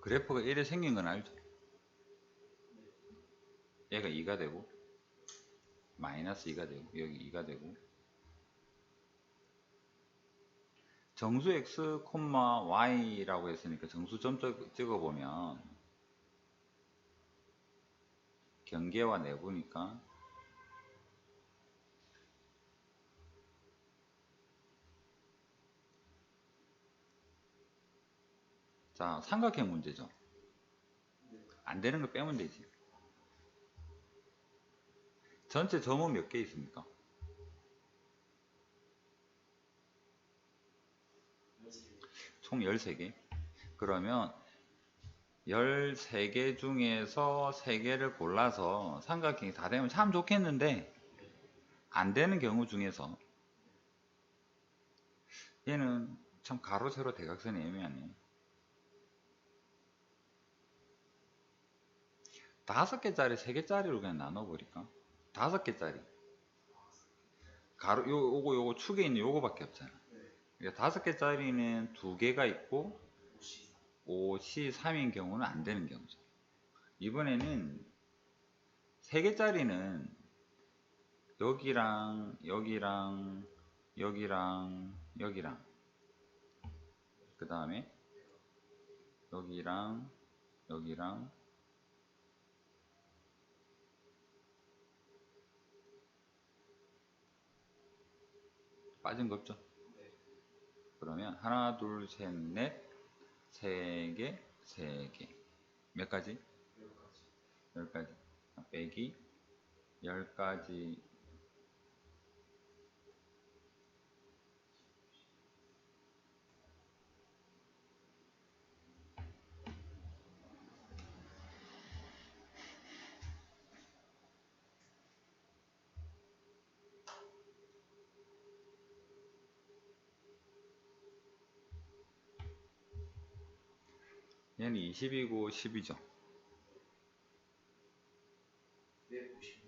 그래프가 이래 생긴 건 알죠? 얘가 2가 되고 마이너스 2가 되고 여기 2가 되고 정수 x, y라고 했으니까 정수 점 찍어 보면 경계와 내부니까 자 삼각형 문제죠. 안 되는 거 빼면 되지. 전체 점은 몇 개 있습니까? 총 13개. 그러면 13개 중에서 3개를 골라서 삼각형이 다 되면 참 좋겠는데 안 되는 경우 중에서 얘는 참 가로 세로 대각선이 애매하네 다섯 개짜리 세 개짜리로 그냥 나눠버릴까? 다섯 개짜리 가로 요, 요거 요거 축에 있는 요거밖에 없잖아 그러니까 다섯 개짜리는 두 개가 있고 5시 3인 경우는 안 되는 경우죠. 이번에는 세 개짜리는 여기랑 여기랑 여기랑 여기랑 그 다음에 여기랑 여기랑 빠진 거 없죠? 그러면 하나 둘 셋 넷 세 개, 세 개. 몇 가지? 열 가지. 빼기 열 가지. 얘는 20이고 10이죠. 150.